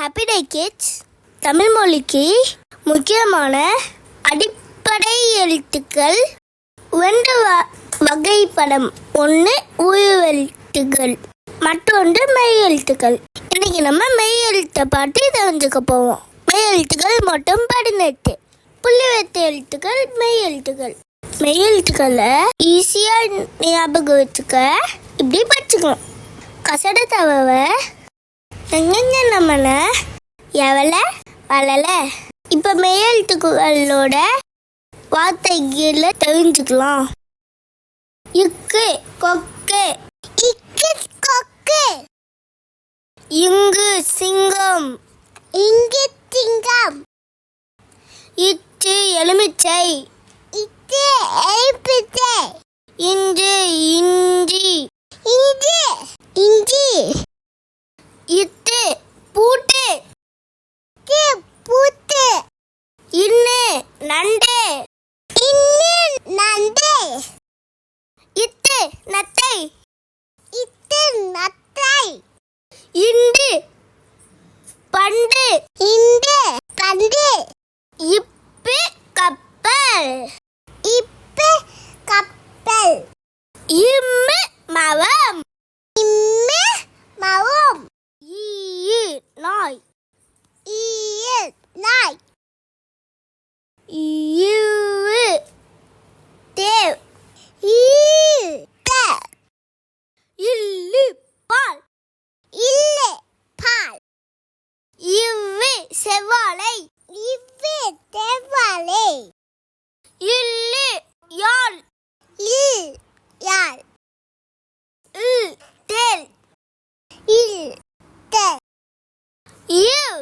Happy day kids Tamil மொழிக்கு முக்கியமான அடிப்படை எழுத்துக்கள் ஒன்று வ- வகைப்படம் ஒன்று உயிரெழுத்துக்கள் மற்றொன்று மெய் எழுத்துக்கள். இன்னைக்கு நம்ம மெய் எழுத்தை பார்த்து தெரிஞ்சுக்க போவோம். மெய் எழுத்துக்கள் மொத்தம் பதினெட்டு புள்ளி வைத்த எழுத்துக்கள் மெய் எழுத்துக்கள். மெய் எழுத்துக்களை ஈஸியாக ஞாபகம் வச்சுக்க இப்படி படிச்சுக்கலாம். கசட தவவை எங்கெங்க நம்மள எவல வளல இப்போ மெய்யெழுத்துக்களோட வார்த்தைகளை தெரிஞ்சுக்கலாம். இக்கு கொக்கு. இக்கு கொக்கு. இங்கு சிங்கம். இங்கு சிங்கம். இட்டு எலுமிச்சை. இச்சு எலுமிச்சை. இன்று நண்டு. இன்னு நண்டு. இத்து நத்தை. இத்து நத்தை. இண்டு பண்டு. இண்டு பண்டு இப்பு கப்பல் இப்பு கப்பல் இம்மு மவம் இம்மு மவம் ஈ நாய் ஈ நாய் ஈவு தேவ் ஈ தேவ் இல்லு பால் இல்லு பால் இவ்வு செவ்வாழை. இவ்வு செவ்வாழை இல்லு யாழ். இல் யாழ். இல் தேல் இல் தேல் இவ்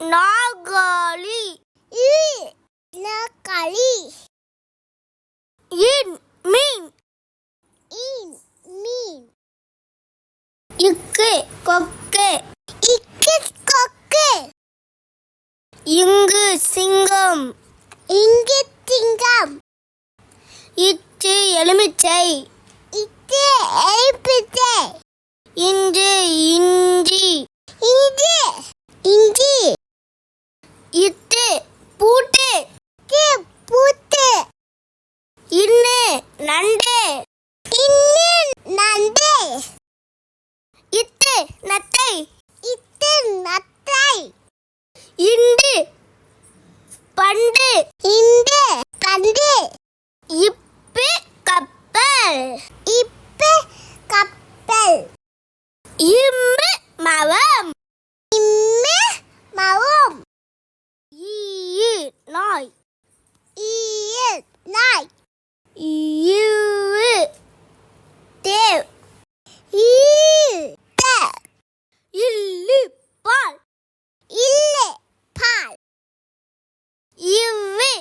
நாகாளி இ நாகாளி இன் மீன். இன் மீன். இக்கு கொக்கு இக்கு கொக்கு இங்கு சிங்கம். இங்கு சிங்கம். இச்சு எலுமிச்சை. இச்சு எலுமிச்சை. இன்று இஞ்சி இஞ்சி இஞ்சி இத்து பூட்டு பூட்டு இன்னு நண்டு இன்னு நண்டு இத்து நத்தை இத்து நத்தை இண்டு பண்டு இண்டு பண்டு இப்பு கப்பல்.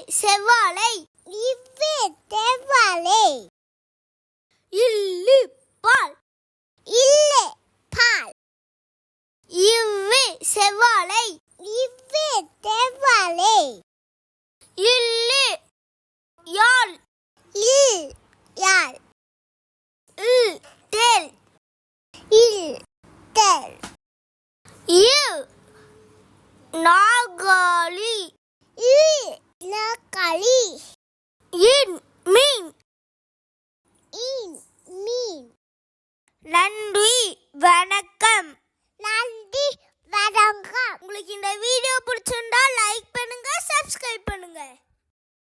செவ்வாழை. இவ்வு செவ்வாழை இல்லு பால். இல்லு பால். இவ்வு செவ்வாழை. இவ்வு செவ்வாழை இல்லு யாழ். இல் யாழ். இல் தேல் இல் தேல் இவ் நாகாளி இல் களி இன் மீன் இன் மீன் நன்றி வணக்கம்.